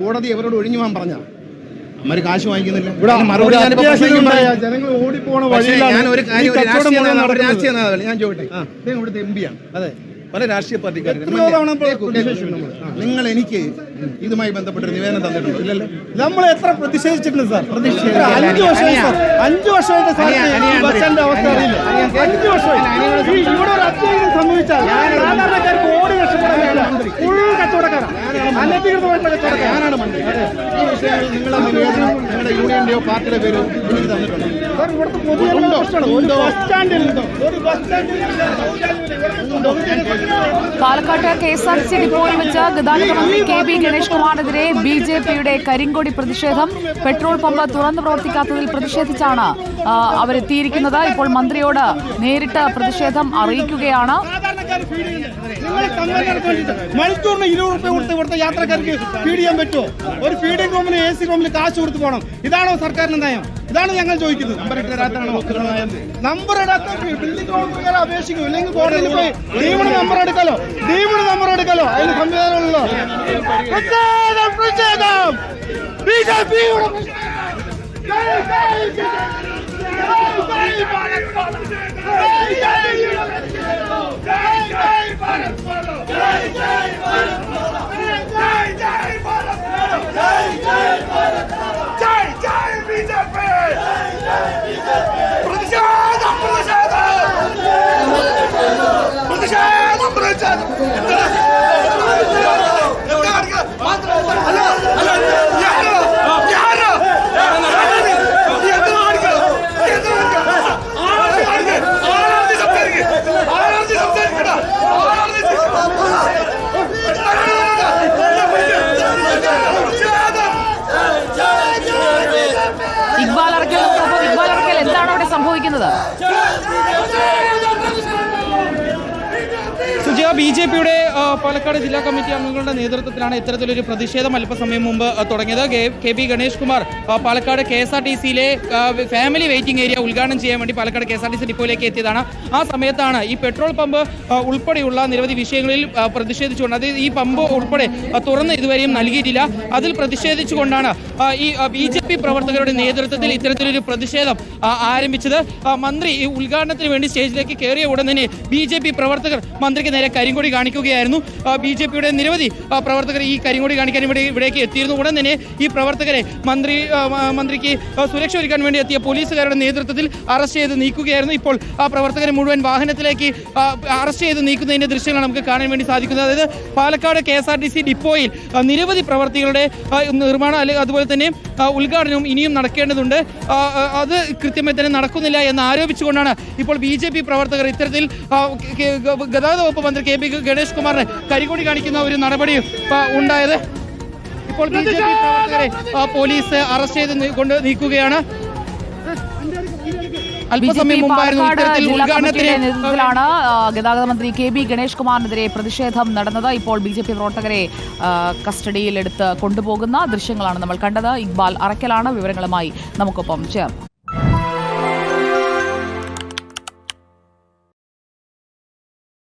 കോടതി അവരോട് ഒഴിഞ്ഞു പോകാൻ പറഞ്ഞ അമ്മര് കാശ് വാങ്ങിക്കുന്നില്ല. ഇവിടെ മറുപടി. ജനങ്ങൾ ഓടിപ്പോണ ഞാൻ ഒരു ഈ കാര്യം ഒരു കച്ചവടം രാഷ്ട്രീയ മുഴുവൻ നേതാവ്, ഒരു നടക്കുന്നത്. രാഷ്ട്രീയ നേതാവല്ല ഞാൻ ചോദിട്ടെ അദ്ദേഹം ഇവിടുത്തെ എം പിയാണ് അതെ. പല രാഷ്ട്രീയ പാർട്ടിക്കാരും. നിങ്ങൾ എനിക്ക് ഇതുമായി ബന്ധപ്പെട്ട നിവേദനം തന്നിട്ടുണ്ട്. ഇല്ലല്ലോ. നമ്മൾ എത്ര പ്രതിഷേധിച്ചിട്ടുണ്ട് സാർ? അഞ്ചു വർഷം അഞ്ചു വർഷമായിട്ട് അവസ്ഥ അറിയില്ല. അഞ്ചു ഈ ഇവിടെ ഒരു അത്യാഹിതം സംഭവിച്ചാൽ സാധാരണക്കാർക്ക് ഓടി രക്ഷപ്പെടാൻ ഫുൾ ഈ ഒരു ബസ് സ്റ്റാൻഡിൽ ഒരു ബസ് സ്റ്റാൻഡിൽ പാലക്കാട്ട് കെ എസ് ആർ സി ഡിപ്പോയിൽ വെച്ച് ഗതാഗത മന്ത്രി കെ ബി ഗണേഷ് കുമാറിനെതിരെ ബി ജെ പിയുടെ കരിങ്കൊടി പ്രതിഷേധം പെട്രോൾ പമ്പ് തുറന്നു പ്രവർത്തിക്കാത്തതിൽ പ്രതിഷേധിച്ചാണ് അവരെത്തിയിരിക്കുന്നത്. ഇപ്പോൾ മന്ത്രിയോട് നേരിട്ട് പ്രതിഷേധം അറിയിക്കുകയാണ്. നടത്തിയിട്ട് മണിക്കൂറിന് ഇരുപത് റുപ്യ കൊടുത്ത് ഇവിടുത്തെ യാത്രക്കാർക്ക് ഫീഡ് ചെയ്യാൻ പറ്റുമോ ഒരു ഫീഡിംഗ് റൂമിന് എ സി റൂമിൽ കാശ് കൊടുത്ത് പോകണം ഇതാണോ സർക്കാരിന്റെ നയം ഇതാണ് ഞങ്ങൾ ചോദിക്കുന്നത് നമ്പർ വസ്തുതമായത് നമ്പർ ഇടാത്ത ബിൽഡിംഗ് ഓഫീസർ അപേക്ഷിക്കും ഇല്ലെങ്കിൽ കോടതിയിൽ പോയി ഡീമിന് നമ്പർ എടുക്കലോ ഡീമിന് നമ്പർ എടുക്കലോ അതിന് സംവിധാനമുള്ളോ പ്രതിഷേധം പ്രതിഷേധം ബി ജെ പിയുടെ ഇക്ബാൽ അവിടെ സംഭവിക്കുന്നത് സുജയ ബി ജെ പിയുടെ പാലക്കാട് ജില്ലാ കമ്മിറ്റി അംഗങ്ങളുടെ നേതൃത്വത്തിലാണ് ഇത്തരത്തിലൊരു പ്രതിഷേധം അല്പസമയം മുമ്പ് തുടങ്ങിയത്. K- P Ganesh Kumar Palakkad K S R T സിയിലെ ഫാമിലി വെയിറ്റിംഗ് ഏരിയ ഉദ്ഘാടനം ചെയ്യാൻ വേണ്ടി Palakkad K S R T C ഡിപ്പോയിലേക്ക് എത്തിയതാണ്. ആ സമയത്താണ് ഈ പെട്രോൾ പമ്പ് ഉൾപ്പെടെയുള്ള നിരവധി വിഷയങ്ങളിൽ പ്രതിഷേധിച്ചുകൊണ്ട് അത് ഈ പമ്പ് ഉൾപ്പെടെ തുറന്ന് ഇതുവരെയും നൽകിയിട്ടില്ല. അതിൽ പ്രതിഷേധിച്ചുകൊണ്ടാണ് ഈ ബി ജെ പി പ്രവർത്തകരുടെ നേതൃത്വത്തിൽ ഇത്തരത്തിലൊരു പ്രതിഷേധം ആരംഭിച്ചത്. മന്ത്രി ഈ ഉദ്ഘാടനത്തിന് വേണ്ടി സ്റ്റേജിലേക്ക് കയറിയ ഉടൻ തന്നെ ബി ജെ പി പ്രവർത്തകർ മന്ത്രിക്ക് നേരെ കരിങ്കൊടി കാണിക്കുകയായിരുന്നു. ബി ജെ പിയുടെ നിരവധി പ്രവർത്തകർ ഈ കരിങ്കൊടി കാണിക്കാൻ ഇവിടെ ഇവിടേക്ക് എത്തിയിരുന്നു. ഉടൻ തന്നെ ഈ പ്രവർത്തകരെ മന്ത്രി മന്ത്രിക്ക് സുരക്ഷ ഒരുക്കാൻ വേണ്ടി എത്തിയ പോലീസുകാരുടെ നേതൃത്വത്തിൽ അറസ്റ്റ് ചെയ്ത് നീക്കുകയായിരുന്നു. ഇപ്പോൾ ആ പ്രവർത്തകരെ മുഴുവൻ വാഹനത്തിലേക്ക് അറസ്റ്റ് ചെയ്ത് നീക്കുന്നതിന്റെ ദൃശ്യങ്ങൾ നമുക്ക് കാണാൻ വേണ്ടി സാധിക്കുന്നത്. അതായത് Palakkad K S R T C ഡിപ്പോയിൽ നിരവധി പ്രവർത്തികളുടെ നിർമ്മാണം അല്ലെങ്കിൽ അതുപോലെ തന്നെ ഉദ്ഘാടനവും ഇനിയും നടക്കേണ്ടതുണ്ട്. അത് കൃത്യമായി തന്നെ നടക്കുന്നില്ല എന്ന് ആരോപിച്ചുകൊണ്ടാണ് ഇപ്പോൾ ബി പ്രവർത്തകർ ഇത്തരത്തിൽ ഗതാഗത വകുപ്പ് മന്ത്രി കെ പി ഗണേഷ് കുമാറിനെ കരികൊടി കാണിക്കുന്ന ഒരു നടപടി ഉണ്ടായത്. ഇപ്പോൾ ബി ജെ പി പ്രവർത്തകരെ പോലീസ് അറസ്റ്റ് ചെയ്ത് കൊണ്ട് നീക്കുകയാണ്. ാണ് ജെ പി അല്പസമയം മുമ്പായിരുന്നു പാലക്കാട് ഇത്തരത്തിൽ ഉദ്ഘാടനത്തിന് നേതൃത്വത്തിലാണ് ഗതാഗത മന്ത്രി കെ ബി ഗണേഷ് കുമാറിനെതിരെ പ്രതിഷേധം നടന്നത്. ഇപ്പോൾ ബി ജെ പി പ്രവർത്തകരെ കസ്റ്റഡിയിലെടുത്ത് കൊണ്ടുപോകുന്ന ദൃശ്യങ്ങളാണ് നമ്മൾ കണ്ടത്. ഇക്ബാൽ അറക്കലാണ് വിവരങ്ങളുമായി നമുക്കൊപ്പം ചേർന്നത്.